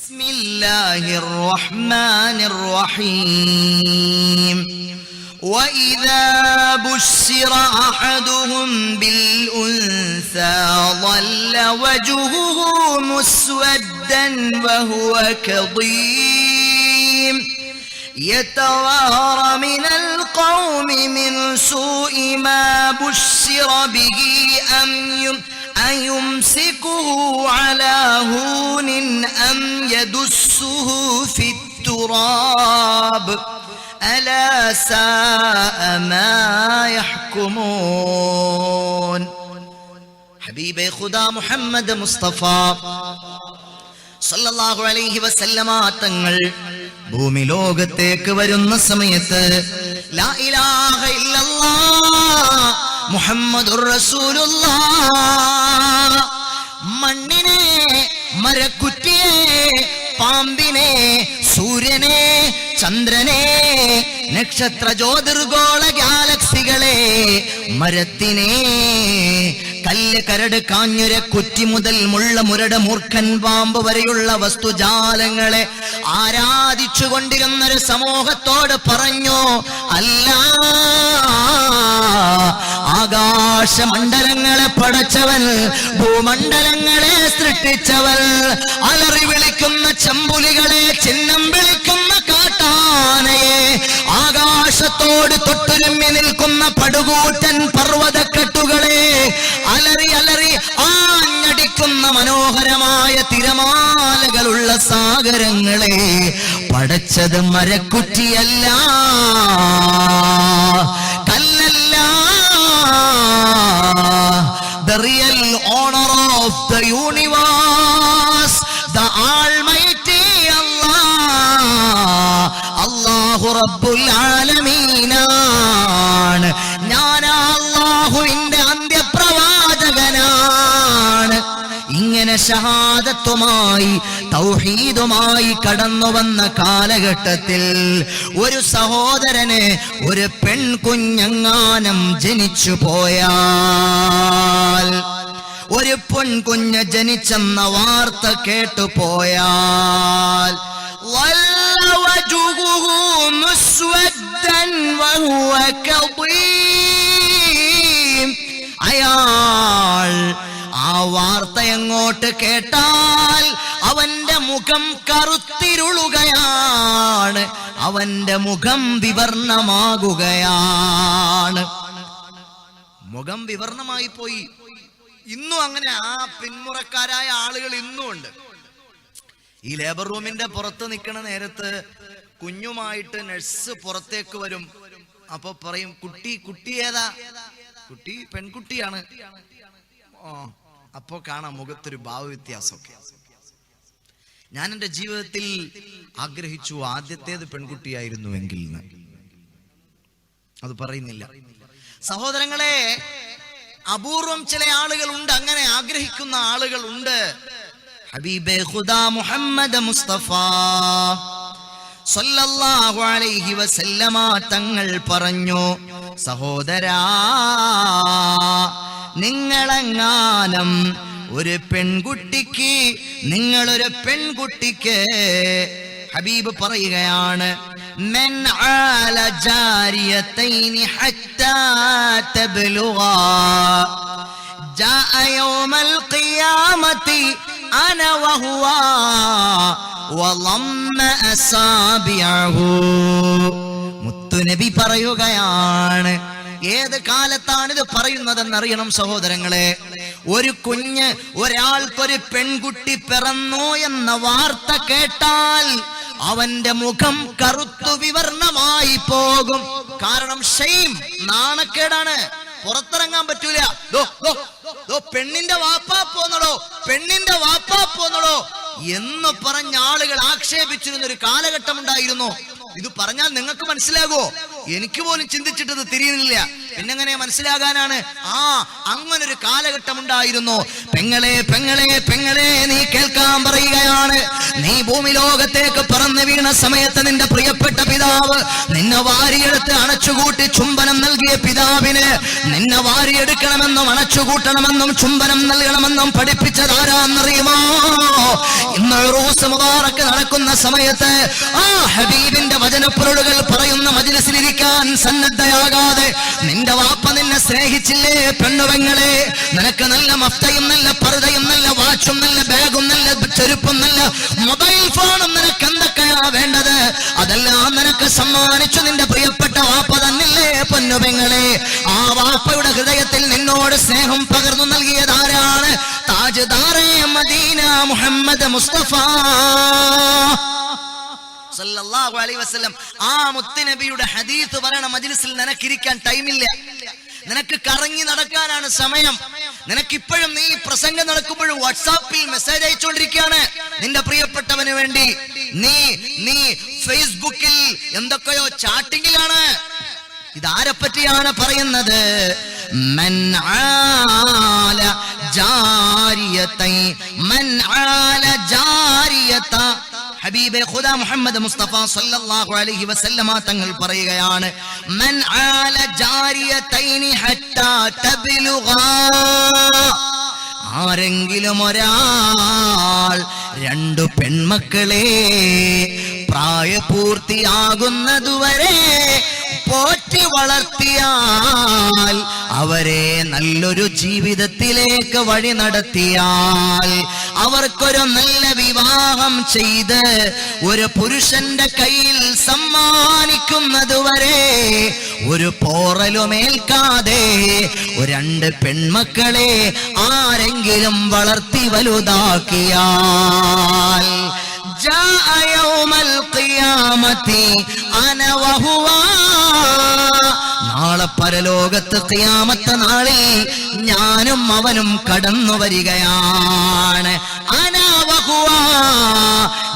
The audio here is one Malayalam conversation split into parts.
بسم الله الرحمن الرحيم. وإذا بشر أحدهم بالأنثى ظل وجهه مسودا وهو كظيم. يتوارى من القوم من سوء ما بشر به أم يم أيمسكه على هون أم يدسه في التراب ألا ساء ما يحكمون حبيب خدا محمد مصطفى സല്ലല്ലാഹു അലൈഹി വസല്ലമ തങ്ങൾ ഭൂമി ലോകത്തേക്ക് വരുന്ന സമയത്ത് ലാ ഇലാഹ ഇല്ലല്ലാഹ് റസൂലുള്ളാഹ്. മണ്ണിനെ മരക്കുറ്റിയെ പാമ്പിനെ സൂര്യനെ ചന്ദ്രനെ നക്ഷത്ര ജ്യോതിർഗോള ഗാലക്സികളെ മരത്തിനെ കല്ല് കരട് കാഞ്ഞുര കുറ്റി മുതൽ മുള്ള മുരട് മൂർഖൻ പാമ്പ് വരെയുള്ള വസ്തുജാലങ്ങളെ ആരാധിച്ചു കൊണ്ടിരുന്നൊരു സമൂഹത്തോട് പറഞ്ഞു അല്ല ആകാശമണ്ഡലങ്ങളെ പടച്ചവൻ ഭൂമണ്ഡലങ്ങളെ സൃഷ്ടിച്ചവൻ അലറി വിളിക്കുന്ന ചെമ്പുലികളെ ചിഹ്നം വിളിക്കുന്ന കാട്ടാനയെ ആകാശത്തോട് തൊട്ടുരമ്മി നിൽക്കുന്ന പടുകൂറ്റൻ പർവതക്കെട്ടുകളെ അലറി അലറി ആഞ്ഞടിക്കുന്ന മനോഹരമായ തിരമാലകളുള്ള സാഗരങ്ങളെ പടച്ചത് മരക്കുറ്റിയല്ല. കല്ലല്ല. The real owner of the universe the almighty റബ്ബുൽ ആലമീനാണ് ഞാൻ അള്ളാഹുവിന്റെ അന്ത്യപ്രവാചകനാണ്. ഇങ്ങനെ ഷഹാദത്തുമായി തൗഹീദുമായി കടന്നു വന്ന കാലഘട്ടത്തിൽ ഒരു സഹോദരന് ഒരു പെൺകുഞ്ഞങ്ങാനം ജനിച്ചു പോയാൽ ഒരു പെൺകുഞ്ഞ് ജനിച്ചെന്ന വാർത്ത കേട്ടു പോയാൽ ظل അയാൾ ആ വാർത്ത എങ്ങോട്ട് കേട്ടാൽ അവന്റെ മുഖം കറുത്തിരുളുകയാണ്. അവന്റെ മുഖം വിവർണമാകുകയാണ്. മുഖം വിവർണമായി പോയി. ഇന്നും അങ്ങനെ ആ പിന്മുറക്കാരായ ആളുകൾ ഇന്നും ഉണ്ട് ഈ ലേബർ റൂമിന്റെ പുറത്ത് നിൽക്കുന്ന നേരത്ത് കുഞ്ഞുമായിട്ട് നഴ്സ് പുറത്തേക്ക് വരും. അപ്പൊ പറയും കുട്ടി കുട്ടി ഏതാ? കുട്ടി പെൺകുട്ടിയാണ്. അപ്പോ കാണാം മുഖത്തൊരു ഭാവവ്യത്യാസമൊക്കെ ഞാൻ എന്റെ ജീവിതത്തിൽ ആഗ്രഹിച്ചു ആദ്യത്തേത് പെൺകുട്ടിയായിരുന്നുവെങ്കിൽ. അത് പറയുന്നില്ല. സഹോദരങ്ങളെ അപൂർവം ചില ആളുകൾ ഉണ്ട് അങ്ങനെ ആഗ്രഹിക്കുന്ന ആളുകൾ ഉണ്ട് ഹബീബെ ഖുദാ മുഹമ്മദ് മുസ്തഫ. അലൈഹി വസല്ലമ തങ്ങൾ പറഞ്ഞു സഹോദരാ നിങ്ങളെങ്ങാനം ഒരു പെൺകുട്ടിക്ക് നിങ്ങളൊരു പെൺകുട്ടിക്ക് ഹബീബ് പറയുകയാണ് من عال جاريتين حتى تبلغا جاء يوم القيامة أنا وهو وضم أصابعه മുത്തുനബി പറയുകയാണ് ഏത് കാലത്താണ് ഇത് പറയുന്നതെന്ന് അറിയണം സഹോദരങ്ങളെ ഒരു കുഞ്ഞ് ഒരാൾക്കൊരു പെൺകുട്ടി പിറന്നു എന്ന വാർത്ത കേട്ടാൽ അവന്റെ മുഖം കറുത്തു വിവർണമായി പോകും കാരണം ഷെയിം നാണക്കേടാണ് പുറത്തിറങ്ങാൻ പറ്റൂല ദോ, പെണ്ണിന്റെ വാപ്പാ പോന്നടോ പെണ്ണിന്റെ വാപ്പാ പോന്നടോ എന്ന് പറഞ്ഞ ആളുകൾ ആക്ഷേപിച്ചിരുന്ന ഒരു കാലഘട്ടം ഉണ്ടായിരുന്നു ഇത് പറഞ്ഞാൽ നിങ്ങൾക്ക് മനസ്സിലാകുമോ എനിക്ക് പോലും ചിന്തിച്ചിട്ടത് തിരിയുന്നില്ല. പിന്നെങ്ങനെ മനസ്സിലാകാനാണ്? ആ അങ്ങനെ ഒരു കാലഘട്ടം ഉണ്ടായിരുന്നു പെങ്ങളെ പെങ്ങളെ പെങ്ങളെ നീ കേൾക്കാൻ പറയുകയാണ്. നീ ഭൂമി ലോകത്തേക്ക് പറന്നു വീണ സമയത്ത് നിന്റെ പ്രിയപ്പെട്ട പിതാവ് നിന്നെ വാരിയെടുത്ത് അണച്ചുകൂട്ടി ചുംബനം നൽകിയ പിതാവിന് നിന്നെ വാരിയെടുക്കണമെന്നും അണച്ചുകൂട്ടണമെന്നും ചുംബനം നൽകണമെന്നും പഠിപ്പിച്ചതാരാന്നറിയുമോ? ഇന്ന് റൂസ് മുബാറക്ക് നടക്കുന്ന സമയത്ത് ആ ഹബീബിന്റെ വചനപ്പൊരുളുകൾ പറയുന്ന മജിലിസിലിരിക്കാൻ സന്നദ്ധയാകാതെ നിന്റെ വാപ്പ നിന്നെ സ്നേഹിച്ചില്ലേ പെണ്ണുവെങ്ങളെ? നിനക്ക് നല്ല മഫ്തയും നല്ല പർദയും നല്ല വാച്ചും നല്ല ബാഗും നല്ല ചെരുപ്പും നല്ല മൊബൈൽ ഫോണും നിനക്ക് എന്തൊക്കെയാ വേണ്ടത്? അതെല്ലാം നിനക്ക് സമ്മാനിച്ചു നിന്റെ പ്രിയപ്പെട്ട വാപ്പ തന്നില്ലേ പൊന്നുപെങ്ങളെ? ആ വാപ്പയുടെ ഹൃദയത്തിൽ നിന്നോട് സ്നേഹം പകർന്നു നൽകിയതാരാണ് താജ്ദാറേ മദീന മുഹമ്മദ് മുസ്തഫ. സല്ലല്ലാഹു അലൈഹി വസല്ലം ആ മുത്തുനബിയുടെ ഹദീസ് പറയണ മജ്ലിസിൽ നിനക്കിരിക്കാൻ ടൈമില്ല. നിനക്ക് കറങ്ങി നടക്കാനാണ് സമയം. നിനക്കിപ്പോഴും നീ പ്രസംഗം നടക്കുമ്പോഴും വാട്സാപ്പിൽ മെസ്സേജ് അയച്ചുകൊണ്ടിരിക്കുകയാണ്. നിന്റെ പ്രിയപ്പെട്ടവന് വേണ്ടി നീ നീ ഫേസ്ബുക്കിൽ എന്തൊക്കെയോ ചാട്ടിങ്ങിലാണ്. ഇതാരെ പറ്റിയാണ് പറയുന്നത്? മൻ ആല ജാരിയതൈ മൻ ആല ജാരിയത ഹബീബെ ഖുദ മുഹമ്മദ് മുസ്തഫ സല്ലല്ലാഹു അലൈഹി വസല്ലമ തങ്ങൾ പറയുകയാണ് മൻ ആല ജാരിയതൈനി ഹത്താ തബ്ലുഗ. ആരെങ്കിലും ഒരാൾ രണ്ടു പെൺമക്കളെ പ്രായപൂർത്തിയാകുന്നതുവരെ പോറ്റി വളർത്തിയാൽ അവരെ നല്ലൊരു ജീവിതത്തിലേക്ക് വഴി നടത്തിയാൽ അവർക്കൊരു നല്ല വിവാഹം ചെയ്ത് ഒരു പുരുഷന്റെ കയ്യിൽ സമ്മാനിക്കുന്നതുവരെ ഒരു പോറലുമേൽക്കാതെ രണ്ട് പെൺമക്കളെ ആരെങ്കിലും വളർത്തി വലുതാക്കിയാൽ جاء يوم القيامة أنا وهو നാളെ പരലോകത്ത് ഖിയാമത്ത് നാളിൽ ഞാനും അവനും കടന്നു വരികയാണ് അനാവഹുവ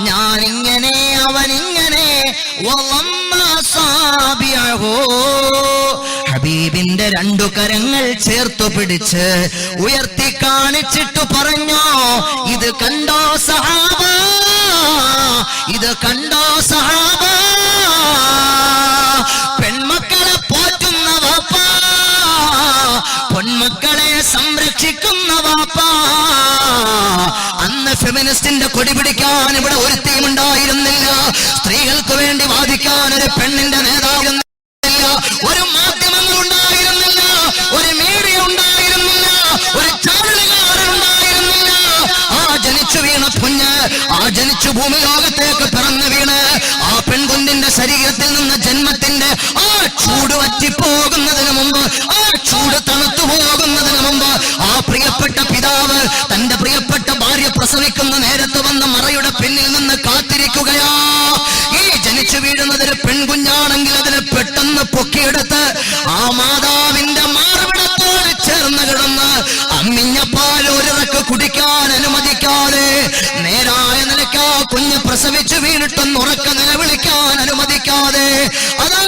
ഞാനിങ്ങനെ അവനിങ്ങനെ വളമ്മ സാബിഅഹു. ഹബീബിന്റെ രണ്ടു കരങ്ങൾ ചേർത്തു പിടിച്ച് ഉയർത്തി കാണിച്ചിട്ട് പറഞ്ഞു ഇത് കണ്ടോ സഹാബ ഇത് കണ്ടോ സഹാബ? പെൺമക്കളെ പോറ്റുന്ന വാപ്പ. പൊന്മക്കളെ സംരക്ഷിക്കുന്ന വാപ്പ. അന്ന് ഫെമിനിസ്റ്റിന്റെ കൊടി പിടിക്കാൻ ഇവിടെ ഒരു ഉണ്ടായിരുന്നില്ല സ്ത്രീകൾക്ക് വേണ്ടി വാദിക്കാൻ ഒരു പെണ്ണിന്റെ നേതാവിരുന്നില്ല ഒരു ആ ജനിച്ചു ഭൂമി ലോകത്തേക്ക് പിറന്നു വീണ് ആ പെൺകുഞ്ഞിന്റെ ശരീരത്തിൽ നിന്ന് ജന്മത്തിന്റെ ആ ചൂട് വറ്റിപ്പോകുന്നതിന് മുമ്പ് ആ ചൂട് തണുത്തു പോകുന്നതിന് മുമ്പ് ആ പ്രിയപ്പെട്ട പിതാവ് തന്റെ പ്രിയപ്പെട്ട ഭാര്യ പ്രസവിക്കുന്ന നേരത്ത് വന്ന മറയുടെ പിന്നിൽ നിന്ന് കാത്തിരിക്കുകയാ. ഈ ജനിച്ചു വീഴുന്നതിന് പെൺകുഞ്ഞാണെങ്കിൽ അതിനെ പെട്ടെന്ന് പൊക്കിയെടുത്ത് ആ മാതാവിന്റെ പ്രസവിച്ചു വീണിട്ടൊന്ന് ഉറക്ക നിലവിളിക്കാൻ അനുവദിക്കാതെ അതാ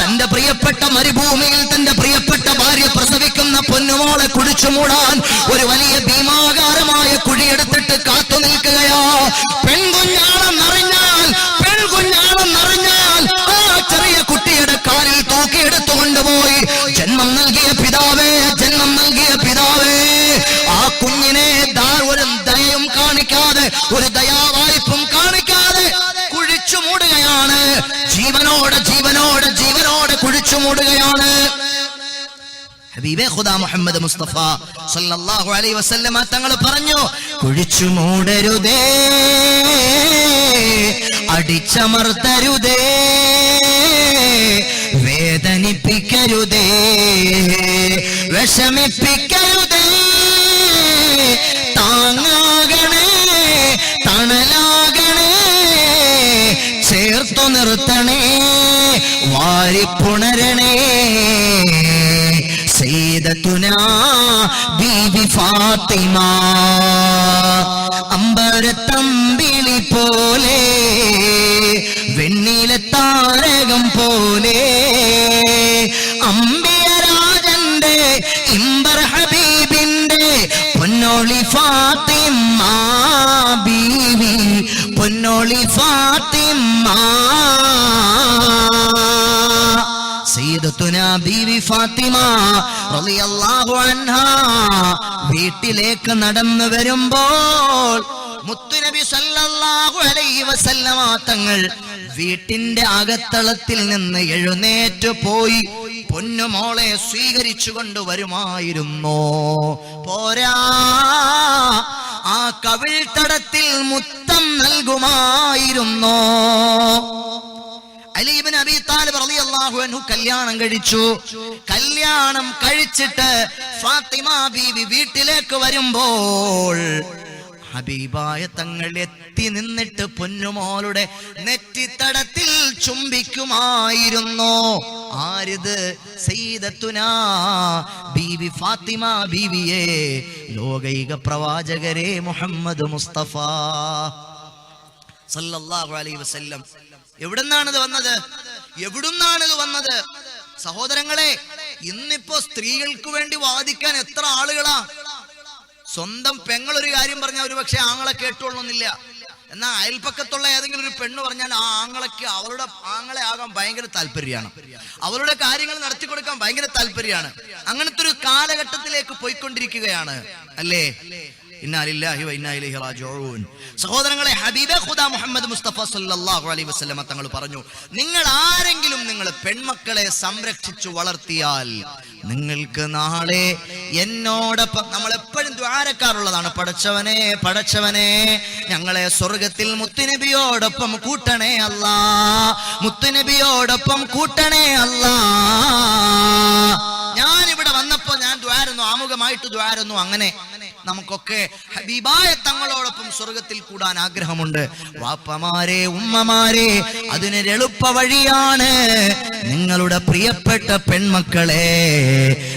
തന്റെ പ്രിയപ്പെട്ട മരുഭൂമിയിൽ തന്റെ പ്രിയപ്പെട്ട ഭാര്യ പ്രസവിക്കുന്ന പൊന്നുമോളെ കുടിച്ചു മൂടാൻ ഒരു വലിയ ഭീമാകാരമായ കുഴിയെടുത്തിട്ട് കാത്തു നിൽക്കുകയാ. പെൺകുഞ്ഞാണെന്നറിഞ്ഞാൽ പെൺകുഞ്ഞാണെന്നറിഞ്ഞാൽ ആ ചെറിയ കുട്ടിയുടെ കാലിൽ തൂക്കിയെടുത്തു കൊണ്ടുപോയി ജന്മം നൽകിയ പിതാവേ ജന്മം നൽകിയ പിതാവേ. ആ കുഞ്ഞിനെ ദാ ഒരു ദയയും കാണിക്കാതെ ഒരു ദയാവായ്പും കാണിക്കാതെ ജീവനോടെ കുഴിച്ചു മൂടുകയാണ് ഹബീബെ ഖുദാ മുഹമ്മദ് മുസ്തഫ സല്ലല്ലാഹു അലൈഹി വസല്ലമ തങ്ങൾ പറഞ്ഞു കുഴിച്ചു മൂടരുതേ അടിച്ചമർത്തരുതേ വേദനിപ്പിക്കരുതേ വിഷമിപ്പിക്കരുതേ താങ്ങാകണേ തണലാകണേ ചേർത്തു നിർത്തണേ. വാരിപ്പുണരണേ സീതത്തുന ബീവി ഫാത്തിമ. അമ്പരത്തമ്പിളി പോലെ വെണ്ണിലെ താരകം പോലെ ഫാത്തിമ റളിയല്ലാഹു വീട്ടിലേക്ക് നടന്നു വരുമ്പോൾ മുത്തുനബി സല്ലല്ലാഹു അലൈഹി വസല്ലമ തങ്ങൾ വീട്ടിന്റെ അകത്തളത്തിൽ നിന്ന് എഴുന്നേറ്റ് പോയി പൊന്നുമോളെ സ്വീകരിച്ചു കൊണ്ടുവരുമായിരുന്നു പോരാ ആ കവിൾത്തടത്തിൽ മുത്തം നൽകുമായിരുന്നു. അലീബിൻ അബി താലിബ് റളിയല്ലാഹു അൻഹു കല്യാണം കഴിച്ചു. കല്യാണം കഴിച്ചിട്ട് ഫാത്തിമ ബീവി വീട്ടിലേക്ക് വരുമ്പോൾ ഹബീബായ തങ്ങൾ എത്തി നിന്നിട്ട് പൊന്നുമോളുടെ നെറ്റിത്തടത്തിൽ ചുംബിക്കുമായിരുന്നു. ആരിത്? സയ്യിദത്തുന ബീവി ഫാത്തിമ ബീവിയെ ലോകൈക പ്രവാചകരെ മുഹമ്മദ് മുസ്തഫ. സല്ലല്ലാഹു അലൈഹി വസല്ലം എവിടുന്നാണ് ഇത് വന്നത്? എവിടുന്നാണ് ഇത് വന്നത്? സഹോദരങ്ങളെ ഇന്നിപ്പോ സ്ത്രീകൾക്ക് വേണ്ടി വാദിക്കാൻ എത്ര ആളുകളാ? സ്വന്തം പെങ്ങൾ ഒരു കാര്യം പറഞ്ഞാൽ ഒരു പക്ഷെ ആങ്ങളെ കേട്ടുകൊള്ളുന്നില്ല എന്നാൽ അയൽപ്പക്കത്തുള്ള ഏതെങ്കിലും ഒരു പെണ്ണ് പറഞ്ഞാൽ ആ ആങ്ങളയ്ക്ക് അവളുടെ ആങ്ങളെ ആകാൻ ഭയങ്കര താല്പര്യമാണ്. അവരുടെ കാര്യങ്ങൾ നടത്തി കൊടുക്കാൻ ഭയങ്കര താല്പര്യമാണ്. അങ്ങനത്തെ ഒരു കാലഘട്ടത്തിലേക്ക് പോയിക്കൊണ്ടിരിക്കുകയാണ്. അല്ലേ? സഹോദരങ്ങളെ മുഹമ്മദ് മുസ്തഫ തങ്ങൾ പറഞ്ഞു നിങ്ങൾ ആരെങ്കിലും നിങ്ങൾ പെൺമക്കളെ സംരക്ഷിച്ചു വളർത്തിയാൽ നിങ്ങൾക്ക് നാളെ എന്നോടൊപ്പം നമ്മൾ എപ്പോഴും ദ്വാരക്കാറുള്ളതാണ്. പടച്ചവനെ പടച്ചവനെ ഞങ്ങളെ സ്വർഗത്തിൽ മുത്തുനബിയോടൊപ്പം കൂട്ടണേ അല്ല മുത്തുനബിയോടൊപ്പം കൂട്ടണേ അല്ല. ഞാൻ ഇവിടെ വന്നപ്പോ ഞാൻ ദ്വാരുന്നു ആമുഖമായിട്ട് ദ്വാരുന്നു അങ്ങനെ നമുക്കൊക്കെ ഹബീബായ തങ്ങളോടൊപ്പം സ്വർഗത്തിൽ കൂടാൻ ആഗ്രഹമുണ്ട്. വാപ്പമാരെ ഉമ്മമാരെ അതിനൊരു എളുപ്പ വഴിയാണ് നിങ്ങളുടെ പ്രിയപ്പെട്ട പെൺമക്കളെ.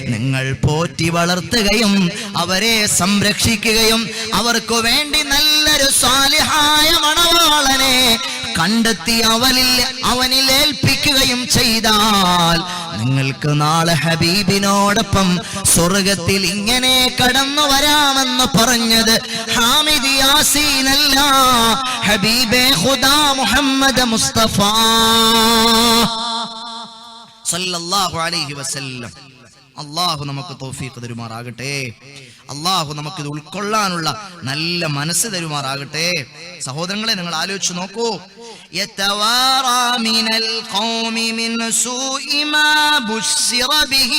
നിങ്ങൾ പോറ്റി വളർത്തുകയും അവരെ സംരക്ഷിക്കുകയും അവർക്ക് വേണ്ടി നല്ലൊരു സ്വാലിഹായ മണവാളനെ കണ്ടെത്തി അവനിൽ അവനിൽ ഏൽപ്പിക്കുകയും ചെയ്താൽ നിങ്ങൾക്ക് നാളെ ഹബീബിനോടൊപ്പം സ്വർഗത്തിൽ ഇങ്ങനെ കടന്നു വരാമെന്ന് പറഞ്ഞത് ഹാമിദ് യാസീനല്ല ഹബീബെ ഖുദാ മുഹമ്മദ് മുസ്തഫ. സല്ലല്ലാഹു അലൈഹി വസല്ലം. അള്ളാഹു നമുക്ക് തൗഫീഖ് തരുമാറാകട്ടെ അള്ളാഹു നമുക്ക് ഇത് ഉൾക്കൊള്ളാനുള്ള നല്ല മനസ്സ് തരുമാറാകട്ടെ സഹോദരങ്ങളെ നിങ്ങൾ ആലോചിച്ച് നോക്കൂ يتوارى من القوم من سوء ما بشر به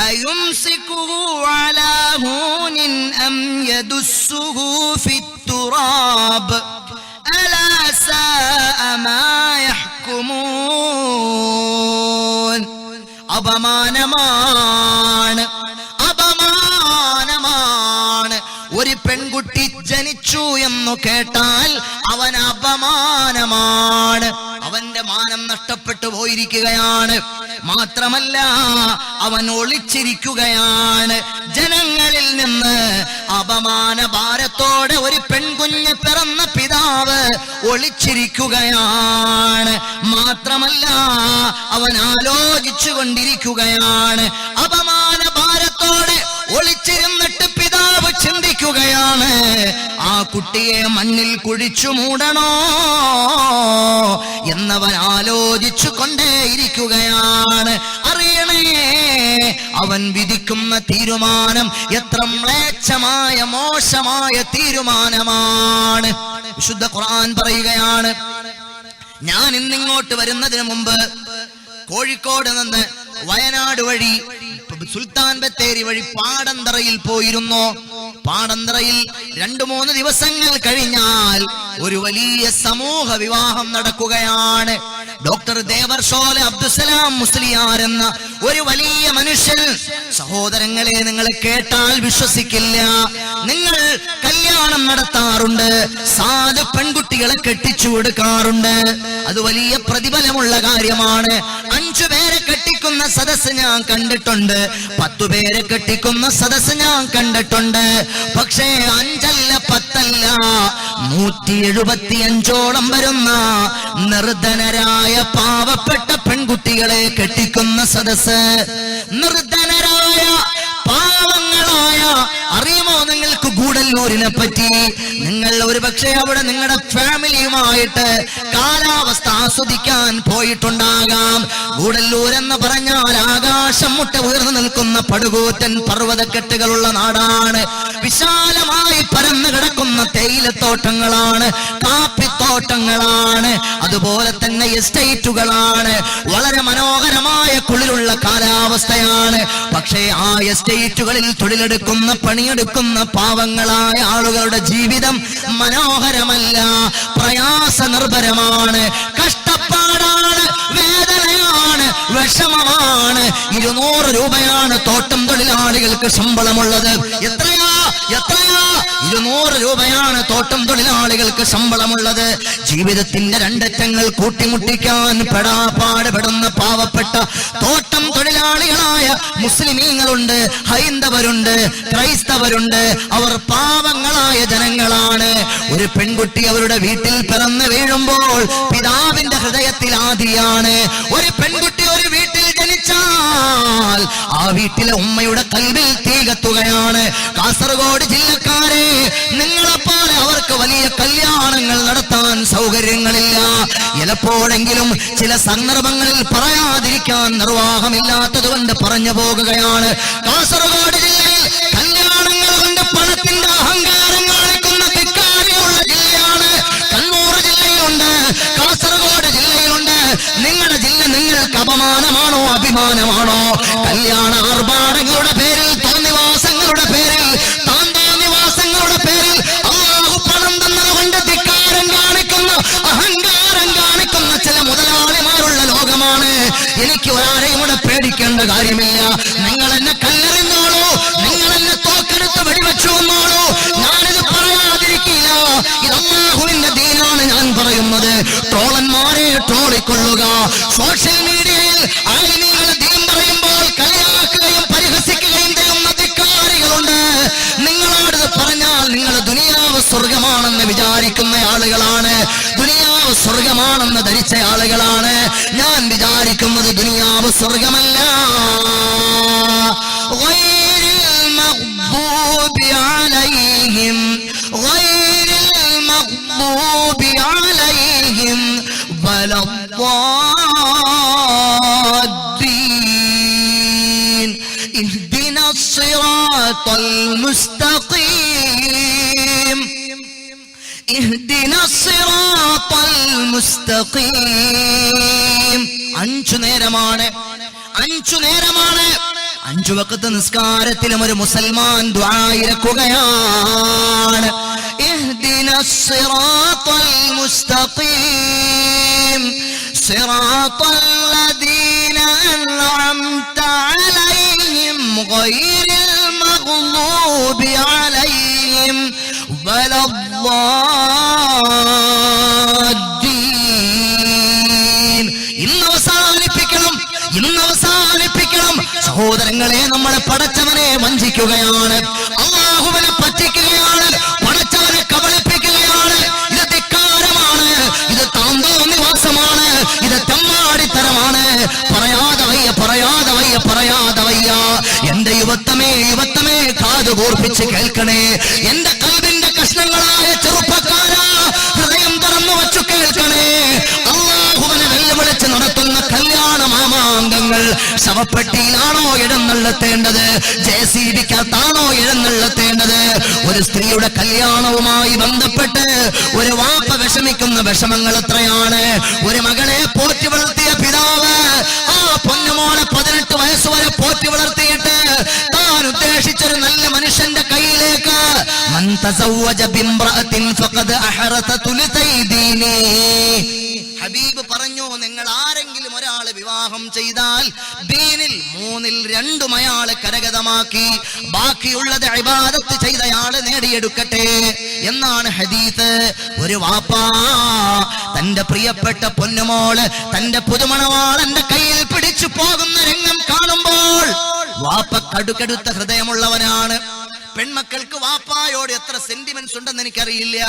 أيمسكه على هون أم يدسه في التراب ألا ساء ما يحكمون അപമാനമാണ് അപമാനമാണ്. പെൺകുട്ടി ജനിച്ചു എന്ന് കേട്ടാൽ അവൻ അപമാനമാണ്. അവന്റെ മാനം നഷ്ടപ്പെട്ടു പോയിരിക്കുകയാണ്. മാത്രമല്ല അവൻ ഒളിച്ചിരിക്കുകയാണ്. ജനങ്ങളിൽ നിന്ന് അപമാന ഭാരത്തോടെ ഒരു പെൺകുഞ്ഞ് പിറന്ന പിതാവ് ഒളിച്ചിരിക്കുകയാണ്. മാത്രമല്ല അവൻ ആലോചിച്ചു കൊണ്ടിരിക്കുകയാണ് അപമാന ഭാരത്തോടെ ഒളിച്ചിരുന്നിട്ട് പിതാവ് ചിന്തിക്കുകയാണ് ആ കുട്ടിയെ മണ്ണിൽ കുഴിച്ചു മൂടണോ എന്നവൻ ആലോചിച്ചു കൊണ്ടേയിരിക്കുകയാണ് അറിയണേ അവൻ വിധിക്കുന്ന തീരുമാനം എത്ര മ്ലേച്ഛമായ മോശമായ തീരുമാനമാണ്. വിശുദ്ധ ഖുർആൻ പറയുകയാണ് ഞാൻ ഇന്നിങ്ങോട്ട് വരുന്നതിന് മുമ്പ് കോഴിക്കോട് നിന്ന് വയനാട് വഴി സുൽത്താൻ ബത്തേരി വഴി പാടന്തറയിൽ പോയിരുന്നു. പാടന്തറയിൽ രണ്ടു മൂന്ന് ദിവസങ്ങൾ കഴിഞ്ഞാൽ ഒരു വലിയ സമൂഹ വിവാഹം നടക്കുകയാണ്. ഡോക്ടർ ദേവർഷോല അബ്ദുസലാം മുസ്ലിയാർ എന്ന ഒരു വലിയ മനുഷ്യൻ. സഹോദരങ്ങളെ നിങ്ങൾ കേട്ടാൽ വിശ്വസിക്കില്ല. നിങ്ങൾ കല്യാണം നടത്താറുണ്ട് സാധു പെൺകുട്ടികളെ കെട്ടിച്ചു കൊടുക്കാറുണ്ട്. അത് വലിയ പ്രതിഫലമുള്ള കാര്യമാണ്. അഞ്ചു പേരെ കെട്ടിക്കുന്ന സദസ്സ് ഞാൻ കണ്ടിട്ടുണ്ട്. പത്തു പേരെ കെട്ടിക്കുന്ന സദസ്സ് ഞാൻ കണ്ടിട്ടുണ്ട്. പക്ഷേ അഞ്ചല്ല പത്തല്ല നൂറ്റി എഴുപത്തി അഞ്ചോളം വരുന്ന നിർധനരായ പാവപ്പെട്ട പെൺകുട്ടികളെ കെട്ടിക്കുന്ന സദസ്സ്. നിർധനരായ പാവങ്ങളായ അറിയുമോ ഗൂഡൽ ഗൂഡല്ലൂരിനെ പറ്റി നിങ്ങൾ ഒരു പക്ഷേ അവിടെ നിങ്ങളുടെ ഫാമിലിയുമായിട്ട് കാലാവസ്ഥ ആസ്വദിക്കാൻ പോയിട്ടുണ്ടാകാം. ഗൂഡല്ലൂർ എന്ന് പറഞ്ഞാൽ ആകാശം മുട്ട ഉയർന്നു നിൽക്കുന്ന പടുകൂറ്റൻ പർവതക്കെട്ടുകളുള്ള നാടാണ്. വിശാലമായി പരന്നു കിടക്കുന്ന തേയിലത്തോട്ടങ്ങളാണ് കാപ്പിത്തോട്ടങ്ങളാണ് അതുപോലെ തന്നെ എസ്റ്റേറ്റുകളാണ്. വളരെ മനോഹരമായ കുളിരുള്ള കാലാവസ്ഥയാണ്. പക്ഷേ ആ എസ്റ്റേറ്റുകളിൽ തൊഴിലെടുക്കുന്ന പണിയെടുക്കുന്ന പാവങ്ങളായ ആളുകളുടെ ജീവിതം മനോഹരമല്ല. പ്രയാസ നിർഭരമാണ് കഷ്ടപ്പാടാണ് വേദനയാണ് വിഷമമാണ്. ഇരുന്നൂറ് രൂപയാണ് തോട്ടം തൊഴിലാളികൾക്ക് ശമ്പളമുള്ളത്. എത്രയാ ഇരുന്നൂറ് രൂപയാണ് തോട്ടം തൊഴിലാളികൾക്ക് ശമ്പളമുള്ളത്. ജീവിതത്തിന്റെ രണ്ടറ്റങ്ങൾ കൂട്ടിമുട്ടിക്കാൻ പെടാപ്പാടുപെടുന്ന പാവപ്പെട്ട തോട്ടം തൊഴിലാളികളായ മുസ്ലിമീങ്ങളുണ്ട് ഹൈന്ദവരുണ്ട് ക്രൈസ്തവരുണ്ട്. അവർ പാവങ്ങളായ ജനങ്ങളാണ്. ഒരു പെൺകുട്ടി അവരുടെ വീട്ടിൽ പിറന്നു വീഴുമ്പോൾ പിതാവിന്റെ ഹൃദയത്തിൽ ആദിയാണ്. ഒരു പെൺകുട്ടി ആ വീട്ടിലെ ഉമ്മയുടെ കൽവിൽ തീ കത്തുകയാണ് കാസർഗോഡ് ജില്ലക്കാരെ നിങ്ങളെപ്പോലെ അവർക്ക് വലിയ കല്യാണങ്ങൾ നടത്താൻ സൗകര്യങ്ങളില്ല. ചിലപ്പോഴെങ്കിലും ചില സന്ദർഭങ്ങളിൽ പറയാതിരിക്കാൻ നിർവാഹമില്ലാത്തത് കൊണ്ട് പറഞ്ഞു പോകുകയാണ്. കാസർഗോഡ് ജില്ലയിൽ കല്യാണങ്ങൾ കൊണ്ട് പണത്തിന്റെ അഹങ്കാരം കാണിക്കുന്ന ജില്ലയാണ്. കണ്ണൂർ ജില്ലയിലുണ്ട് കാസർഗോഡ് ജില്ലയിലുണ്ട്. ജില്ല നിങ്ങൾക്ക് അപമാനമാണോ അഭിമാനമാണോ? കല്യാണ ആർഭാടങ്ങളുടെ പേരിൽ തോന്നിവാസങ്ങളുടെ പേരിൽ താന്താനിവാസങ്ങളുടെ പേരിൽ അള്ളാഹു പണം തന്നതുകൊണ്ട് ധിക്കാരം കാണിക്കുന്ന അഹങ്കാരം കാണിക്കുന്ന ചില മുതലാളിമാരുള്ള ലോകമാണ്. എനിക്ക് ഒരാരെയും കൂടെ പേടിക്കേണ്ട കാര്യമില്ല. നിങ്ങൾ എന്നെ കല്ലെറിഞ്ഞോളൂ നിങ്ങൾ എന്നെ തോക്കെടുത്ത് വെടിവെച്ചു എന്നോളൂ ഞാനിത് പറയാതിരിക്കില്ല. ഇത് അള്ളാഹുവിന്റെ ദീനാണ് ഞാൻ പറയുന്നത്. ട്രോളന്മാരെ ട്രോളിക്കൊള്ളുക സോഷ്യൽ മീഡിയയിൽ ആലിമീങ്ങളെ ദീൻ പറയുമ്പോൾ കളിയാക്കുകയും പരിഹസിക്കുകയും ചെയ്യുന്ന ധിക്കാരികളുണ്ട് നിങ്ങളോട് പറഞ്ഞാൽ നിങ്ങൾ ദുനിയാവ് സ്വർഗമാണെന്ന് വിചാരിക്കുന്ന ആളുകളാണ് ദുനിയാവ് സ്വർഗമാണെന്ന് ധരിച്ച ആളുകളാണ് ഞാൻ വിചാരിക്കുന്നത് ദുനിയാവ് സ്വർഗമല്ല غير المغضوب عليهم غير المغضوب عليهم ولا الضالين اهدنا الصراط المستقيم اهدنا الصراط المستقيم അഞ്ചു നേരമാണ് അഞ്ചു നേരമാണ് അഞ്ചു വക്കത്ത് നിസ്കാരത്തിലും ഒരു മുസൽമാൻ ദ്വായിരക്കുകയാണ് اهدنا الصراط المستقيم صراط الذين أنعمت عليهم غير المغضوب عليهم ولا الضالين ഇന്ന് അവസാനിപ്പിക്കണം ഇന്ന് അവസാനിപ്പിക്കണം സഹോദരങ്ങളെ നമ്മുടെ പടച്ചവനെ വഞ്ചിക്കുകയാണ് അള്ളാഹുവിനെ പറയാതെ വയ്യ പറയാതെ വയ്യ പറയാതെ വയ്യ എന്റെ യുവത്വമേ യുവത്വമേ കാത് കൂർപ്പിച്ച് കേൾക്കണേ. എന്റെ കൽവിന്റെ കഷ്ണങ്ങളായ ചെറുപ്പക്കാരാ ഹൃദയം തുറന്നു വച്ചു കേൾക്കണേ. അള്ളാഹുവിനെ വെല്ലുവിളിച്ച് നടത്തും. ശവപ്പെട്ടിയിലാണോ എഴുന്നള്ളത്തേണ്ടത് ജെ സി ബിക്കകത്താണോ എഴുന്നള്ളത്തേണ്ടത് ഒരു സ്ത്രീയുടെ കല്യാണവുമായി ബന്ധപ്പെട്ട് ഒരു വാപ്പ വിഷമിക്കുന്ന വിഷമങ്ങൾ എത്രയാണ്? ഒരു മകളെ പോറ്റി വളർത്തിയ പിതാവ് ആ പൊന്നുമോളെ പതിനെട്ട് വയസ്സ് വരെ പോറ്റി വളർത്തിയിട്ട് താൻ ഉദ്ദേശിച്ചൊരു നല്ല മനുഷ്യന്റെ കയ്യിലേക്ക് ഹബീബ് പറഞ്ഞു നിങ്ങൾ വിവാഹം ചെയ്താൽ ദീനിൽ മൂന്നിൽ രണ്ടും അയാൾ കരഗതമാക്കി. ബാക്കിയുള്ളത് ഇബാദത്ത് ചെയ്തയാൾ നേടിയെടുക്കട്ടെ എന്നാണ് ഹദീസ്. ഒരു വാപ്പാ തന്റെ പ്രിയപ്പെട്ട പൊന്നുമോൾ തന്റെ പുതുമണവാളന്റെ കയ്യിൽ പിടിച്ചു പോകുന്ന രംഗം കാണുമ്പോൾ വാപ്പ കടുക്കെടുത്ത ഹൃദയമുള്ളവനാണ്. പെൺമക്കൾക്ക് വാപ്പായോട് എത്ര സെന്റിമെന്റ്സ് ഉണ്ടെന്ന് എനിക്കറിയില്ല.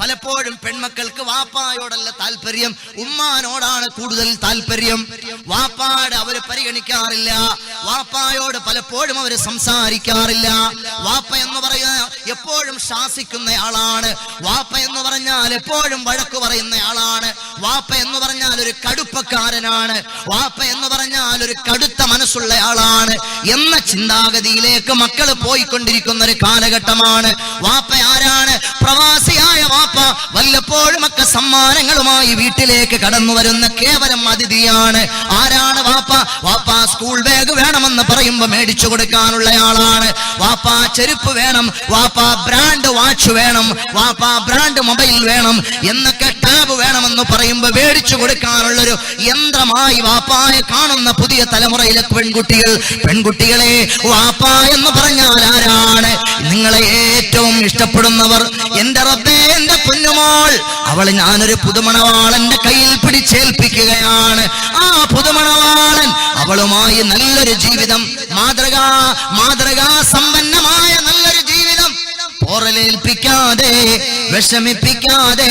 പലപ്പോഴും പെൺമക്കൾക്ക് വാപ്പായോടല്ല താല്പര്യം ഉമ്മാനോടാണ് കൂടുതൽ താല്പര്യം. വാപ്പാട് അവർ പരിഗണിക്കാറില്ല. വാപ്പായോട് പലപ്പോഴും അവർ സംസാരിക്കാറില്ല. വാപ്പ എന്ന് പറയുന്ന എപ്പോഴും ശാസിക്കുന്ന ആളാണ് വാപ്പ എന്ന് പറഞ്ഞാൽ എപ്പോഴും വഴക്ക് പറയുന്നയാളാണ്. വാപ്പ എന്ന് പറഞ്ഞാൽ ഒരു കടുപ്പക്കാരനാണ്. വാപ്പ എന്ന് പറഞ്ഞാൽ ഒരു കടുത്ത മനസ്സുള്ള ആളാണ് എന്ന ചിന്താഗതിയിലേക്ക് മക്കൾ പോയിക്കൊണ്ടിരിക്കുന്ന ഒരു കാലഘട്ടമാണ്. വാപ്പ ആരാണ്? പ്രവാസിയായ വാപ്പ വല്ലപ്പോഴും ഒക്കെ സമ്മാനങ്ങളുമായി വീട്ടിലേക്ക് കടന്നു വരുന്ന കേവലം അതിഥിയാണ്. ആരാണ് വാപ്പ? വാപ്പ സ്കൂൾ ബാഗ് വേണമെന്ന് പറയുമ്പോൾ മേടിച്ചു കൊടുക്കാനുള്ള ആളാണ്. വാപ്പ ചെരുപ്പ് വേണം. വാപ്പ ബ്രാൻഡ് വാച്ച് വേണം. വാപ്പ ബ്രാൻഡ് മൊബൈൽ വേണം. എന്നൊക്കെ ടാബ് വേണമെന്ന് പറയുമ്പോൾ മേടിച്ചു കൊടുക്കാനുള്ളൊരു യന്ത്രമായി വാപ്പായെ കാണുന്ന പുതിയ തലമുറയിലെ പെൺകുട്ടികൾ. പെൺകുട്ടികളെ വാപ്പ എന്ന് പറഞ്ഞാൽ ആരാണ്? നിങ്ങളെ ഏറ്റവും ഇഷ്ടപ്പെടുന്നവർ എന്റെ റബ്ബേ എന്റെ കുഞ്ഞുമോൾ. അവൾ ഞാനൊരു പുതുമണവാളന്റെ കയ്യിൽ പിടിച്ചേൽപ്പിക്കുകയാണ്. ആ പുതുമണവാളൻ അവളുമായി നല്ലൊരു ജീവിതം മാതൃകാ മാതൃകാ സമ്പന്നമായ നല്ലൊരു ജീവിതം. പോറലേൽപ്പിക്കാതെ വിഷമിപ്പിക്കാതെ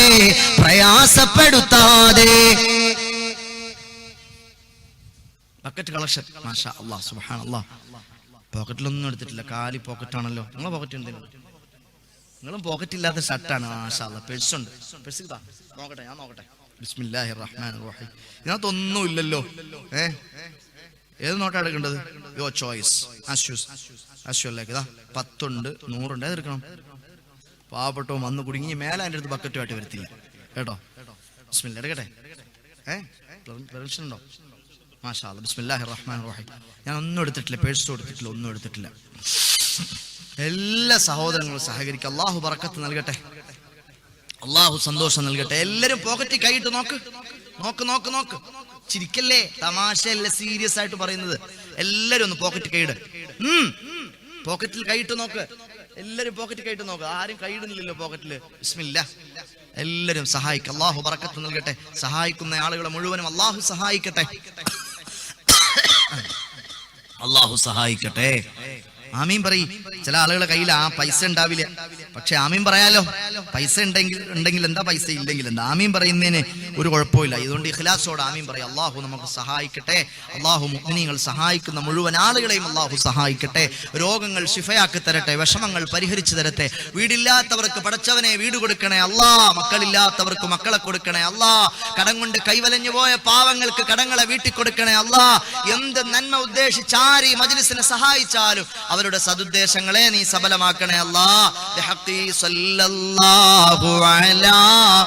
പ്രയാസപ്പെടുത്താതെ. ബക്കറ്റ് കളക്ഷൻ മാഷാ അല്ലാഹ് സുബാൻ അല്ലാഹ് പോക്കറ്റിലൊന്നും എടുത്തിട്ടില്ല. കാലി പോക്കറ്റാണല്ലോ. നിങ്ങളെ പോക്കറ്റ് എന്തെങ്കിലും നിങ്ങളും പോക്കറ്റ് ഇല്ലാത്ത ഷർട്ടാണ് മാഷാ പെഴ്സുണ്ട് പെഴ്സ് നോക്കട്ടെ ഞാൻ നോക്കട്ടെ. ബിസ്മില്ലാഹി റഹ്മാൻ റഹീം ഇതിനകത്തൊന്നും ഇല്ലല്ലോ. ഏ? ഏത് നോട്ടാ എടുക്കേണ്ടത്? യോ ചോയ്സ് അശ്യൂസ് അശ്വല്ലേക്ക് ഇതാ പത്തുണ്ട് നൂറുണ്ട്. ഏതെടുക്കണം പാവപ്പെട്ടോ വന്ന് കുടുങ്ങി മേലെ എന്റെ അടുത്ത് ബക്കറ്റുമായിട്ട് വരുത്തില്ല. കേട്ടോ? ബിസ്മില്ല എടുക്കട്ടെ. ഏ? പെർമിഷൻ ഉണ്ടോ? മാഷാ ബിസ്മില്ലാഹി റഹ്മാൻ റഹീം ഞാൻ ഒന്നും എടുത്തിട്ടില്ല പേഴ്സ് എടുത്തിട്ടില്ല ഒന്നും എടുത്തിട്ടില്ല. എല്ലാ സഹോദരങ്ങളും സഹകരിക്കുക അള്ളാഹു പറക്കത്ത് നൽകട്ടെ. അള്ളാഹു സന്തോഷം നൽകട്ടെ. എല്ലാരും പോക്കറ്റിൽ കൈയിട്ട് നോക്ക്. നോക്ക് നോക്ക് നോക്ക്. ചിരിക്കല്ലേ? തമാശയല്ല? സീരിയസ് ആയിട്ട് പറയുന്നത്. എല്ലാരും ഒന്ന് പോക്കറ്റ് കൈയിട് പോക്കറ്റിൽ കൈയിട്ട് നോക്ക്. എല്ലാരും പോക്കറ്റ് കൈയിട്ട് നോക്ക്. ആരും കൈയിടുന്നില്ലല്ലോ പോക്കറ്റിൽ. ബിസ്മില്ല. എല്ലാരും സഹായിക്കും. അള്ളാഹു പറക്കത്ത് നൽകട്ടെ. സഹായിക്കുന്ന ആളുകളെ മുഴുവനും അള്ളാഹു സഹായിക്കട്ടെ. അള്ളാഹു സഹായിക്കട്ടെ. ആമീൻ പറയും. ചില ആളുകളെ കയ്യിൽ ആ പൈസ ഉണ്ടാവില്ല. പക്ഷെ ആമീൻ പറയാലോ? പൈസ ഉണ്ടെങ്കിൽ ഉണ്ടെങ്കിൽ എന്താ പൈസ? ഇല്ലെങ്കിൽ എന്താ? ആമീൻ പറയുന്നതിന് ഒരു കുഴപ്പമില്ല. ഇതുകൊണ്ട് ഇഖ്ലാസോട് ആമീൻ പറയും. അള്ളാഹു നമുക്ക് സഹായിക്കട്ടെ. അള്ളാഹു മുഗ്നികൾ സഹായിക്കുന്ന മുഴുവൻ ആളുകളെയും അള്ളാഹു സഹായിക്കട്ടെ. രോഗങ്ങൾ ശിഫയാക്കി തരട്ടെ. വിഷമങ്ങൾ പരിഹരിച്ചു തരട്ടെ. വീടില്ലാത്തവർക്ക് പടച്ചവനെ വീട് കൊടുക്കണേ അല്ലാ. മക്കളില്ലാത്തവർക്ക് മക്കളെ കൊടുക്കണേ അല്ലാ. കടം കൊണ്ട് കൈവലഞ്ഞു പോയ പാവങ്ങൾക്ക് കടങ്ങളെ വീട്ടിൽ കൊടുക്കണേ അല്ലാ. എന്ത് നന്മ ഉദ്ദേശിച്ച് ആര് ഈ മജ്ലിസിനെ സഹായിച്ചാലും അവരുടെ സതുദ്ദേശങ്ങളെ നീ സബലമാക്കണേ അല്ലാ. അലാ.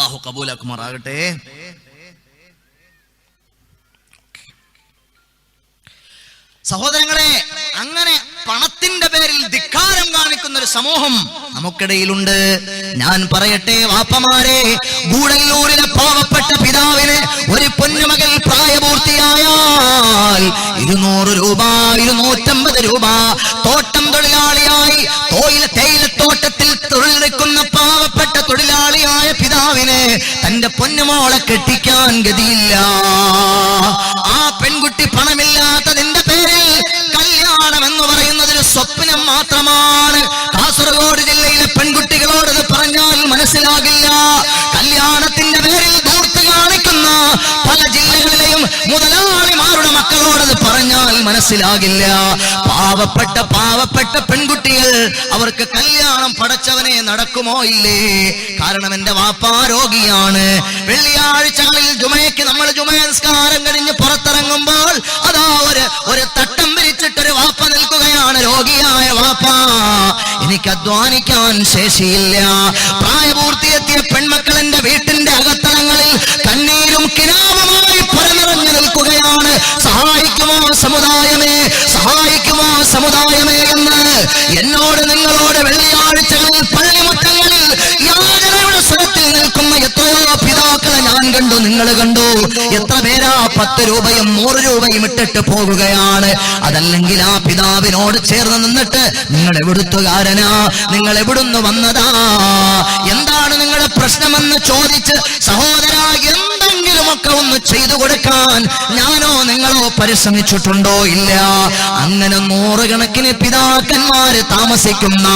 അള്ളാഹു കബൂലാക്കുമാറാകട്ടെ. സഹോദരങ്ങളെ അങ്ങനെ പണത്തിന്റെ പേരിൽ ധിക്കാരം കാണിക്കുന്ന ഒരു സമൂഹം നമുക്കിടയിലുണ്ട്. ഞാൻ പറയട്ടെ വാപ്പമാരെ ഗൂഡല്ലൂരിലെ പാവപ്പെട്ട പിതാവിന് ഒരു പൊന്നുമകൽ പ്രായപൂർത്തിയായാൽ ഇരുന്നൂറ് രൂപ ഇരുന്നൂറ്റമ്പത് രൂപ തോട്ടം തൊഴിലാളിയായി പിതാവിന് തന്റെ പൊന്നുമോളെ കെട്ടിക്കാൻ ഗതിയില്ല. മനസ്സിലാകില്ല. പാവപ്പെട്ട പാവപ്പെട്ട പെൺകുട്ടികൾ അവർക്ക് കല്യാണം പടച്ചവനെ നടക്കുമോ ഇല്ലേ? കാരണം എന്റെ വാപ്പാ രോഗിയാണ്. വെള്ളിയാഴ്ചകളിൽ ജുമയ്ക്ക് നമ്മൾ ജുമയസ്കാരം കഴിഞ്ഞ് പുറത്തിറങ്ങുമ്പോൾ അതാ ഒരു ഒരു തട്ടം വിരിച്ചിട്ടൊരു വാപ്പ നിൽക്കുകയാണ് രോഗിയായ വാപ്പ. എനിക്ക് അധ്വാനിക്കാൻ ശേഷിയില്ല. പ്രായപൂർത്തിയെത്തിയ പെൺമക്കൾ എന്റെ വീട്ടിന്റെ അകത്തളങ്ങളിൽ കണ്ടു നിങ്ങൾ കണ്ടു. എത്ര പേരാ പത്ത് രൂപയും നൂറ് രൂപയും ഇട്ടിട്ട് പോകുകയാണ്. അതല്ലെങ്കിൽ ആ പിതാവിനോട് ചേർന്ന് നിന്നിട്ട് നിങ്ങൾ എവിടുത്തുകാരനാ നിങ്ങൾ എവിടുന്ന് വന്നതാ? എന്താണ് നിങ്ങളുടെ പ്രശ്നമെന്ന് ചോദിച്ച് സഹോദര എന്തെങ്കിലുമൊക്കെ ഒന്ന് ചെയ്തു കൊടുക്കാൻ ഞാനോ നിങ്ങളോ പരിശ്രമിച്ചിട്ടുണ്ടോ ഇല്ല? അങ്ങനെ നൂറുകണക്കിന് പിതാക്കന്മാര് താമസിക്കുന്ന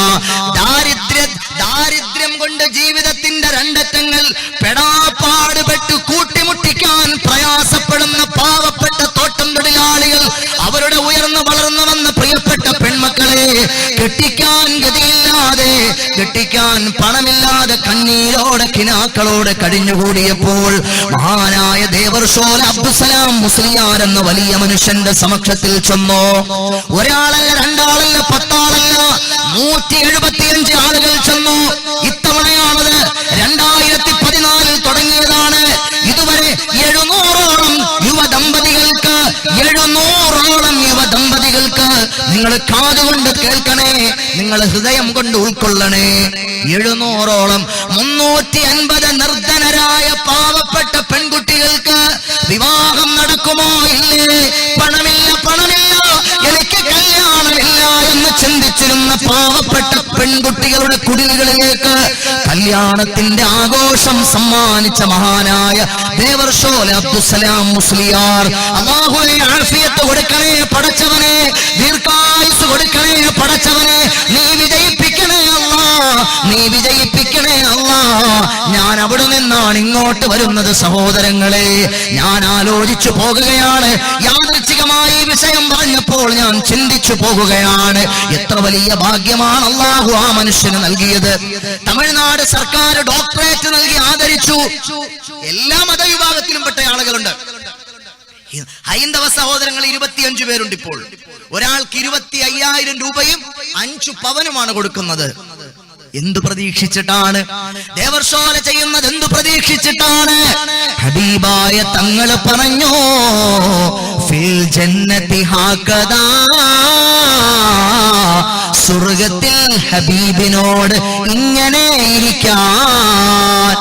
ദാരിദ്ര്യ ദാരിദ്ര്യം കൊണ്ട് ജീവിതത്തിന്റെ പെടാപ്പാടുപെട്ട് കൂട്ടിമുട്ടിക്കാൻ പ്രയാസപ്പെടുന്ന പാവപ്പെട്ട തോട്ടം തൊഴിലാളികൾ അവരുടെ ഉയർന്നു വളർന്നു വന്ന പ്രിയപ്പെട്ട പെൺമക്കളെ കെട്ടിക്കാൻ ഗതിയില്ലാതെ കെട്ടിക്കാൻ പണമില്ലാതെ കണ്ണീരോടെ കിനാക്കളോടെ കഴിഞ്ഞുകൂടിയപ്പോൾ മഹാനായ ദേവർഷോല അബ്ദുസലാം മുസ്ലിയാർ എന്ന വലിയ മനുഷ്യന്റെ സമക്ഷത്തിൽ ചെന്നു? ഒരാളല്ല രണ്ടാളല്ല പത്താളല്ല നൂറ്റി എഴുപത്തിയഞ്ച് ആളുകൾ ചെന്നു? നിങ്ങൾ കാതുകൊണ്ട് കേൾക്കണേ നിങ്ങൾ ഹൃദയം കൊണ്ട് ഉൾക്കൊള്ളണേ. എഴുന്നൂറോളം മുന്നൂറ്റി അൻപത് നിർധനരായ പാവപ്പെട്ട പെൺകുട്ടികൾക്ക് വിവാഹം നടക്കുമോ ഇല്ലേ? പണമില്ല പെൺകുട്ടികളുടെ കുടിലുകളിലേക്ക് കല്യാണത്തിന്റെ ആഘോഷം സമ്മാനിച്ച മഹാനായ ദേവർഷോല അബ്ദുസലാം മുസ്ലിയാർ. അള്ളാഹുവെ ആഫിയത്ത് കൊടുക്കണേ പടച്ചവനെ ദീർഘായുസ് കൊടുക്കണേ പടച്ചവനെ നീ വിജയിപ്പിക്കണേ അല്ലാ നീ വിജയിപ്പിക്കണേ അല്ല. ഞാൻ അവിടെ നിന്നാണ് ഇങ്ങോട്ട് വരുന്നത് സഹോദരങ്ങളെ. ഞാൻ ആലോചിച്ചു പോകുകയാണ്. യാദൃച്ഛികമായി വിഷയം പറഞ്ഞപ്പോൾ ഞാൻ ചിന്തിച്ചു പോകുകയാണ്. എത്ര വലിയ ഭാഗ്യമാണ് അള്ളാഹു ആ മനുഷ്യന് നൽകിയത്. തമിഴ്നാട് സർക്കാർ ഡോക്ടറേറ്റ് നൽകി ആദരിച്ചു. എല്ലാ മതവിഭാഗത്തിലും പെട്ട ആളുകളുണ്ട്. ഹൈന്ദവ സഹോദരങ്ങൾ ഇരുപത്തിയഞ്ചു പേരുണ്ട് ഇപ്പോൾ. ഒരാൾക്ക് ഇരുപത്തി അയ്യായിരം രൂപയും അഞ്ചു പവനുമാണ് കൊടുക്കുന്നത്. എന്തു പ്രതീക്ഷിച്ചിട്ടാണ്? ദേവർശോല ചെയ്യുന്നത് എന്തു പ്രതീക്ഷിച്ചിട്ടാണ്? ഹബീബായ തങ്ങൾ പറഞ്ഞു ഫിൽ ജന്നതി ഹാകദാ സ്വർഗത്തിൽ ഹബീബിനോട് ഇങ്ങനെ ഇരിക്കാൻ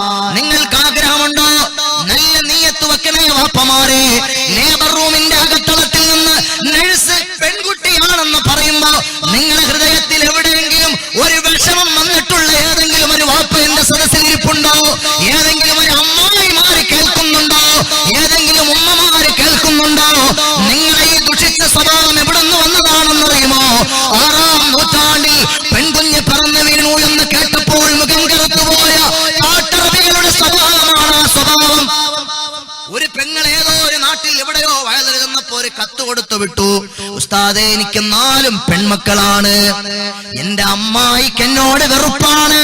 ഇരിപ്പുണ്ടോ ഏതെങ്കിലും ഒരു അമ്മായി മാറി കേൾക്കുന്നുണ്ടോ? ഏതെങ്കിലും ഉമ്മമാര് കേൾക്കുന്നുണ്ടോ? നിങ്ങളെ ഈ ദുഷിച്ച സ്വഭാവം എവിടെ നിന്ന് ആറാം നൂറ്റാണ്ടിൽ പെൺകുഞ്ഞ് പറന്നു വീണു എന്ന് കേട്ടപ്പോൾ മുഖം കിടത്തുപോയ കാട്ടറബികളുടെ സ്വഭാവമാണ് ആ സ്വഭാവം. ഒരു പെങ്ങൾ ഏതോ ഒരു നാട്ടിൽ എവിടെയോ വയലെഴുതുന്നപ്പോ ഒരു കത്ത് കൊടുത്തു വിട്ടു. ഉസ്താദെ എനിക്ക് നാലും പെൺമക്കളാണ്. എന്റെ അമ്മായിക്ക് എന്നോട് വെറുപ്പാണ്.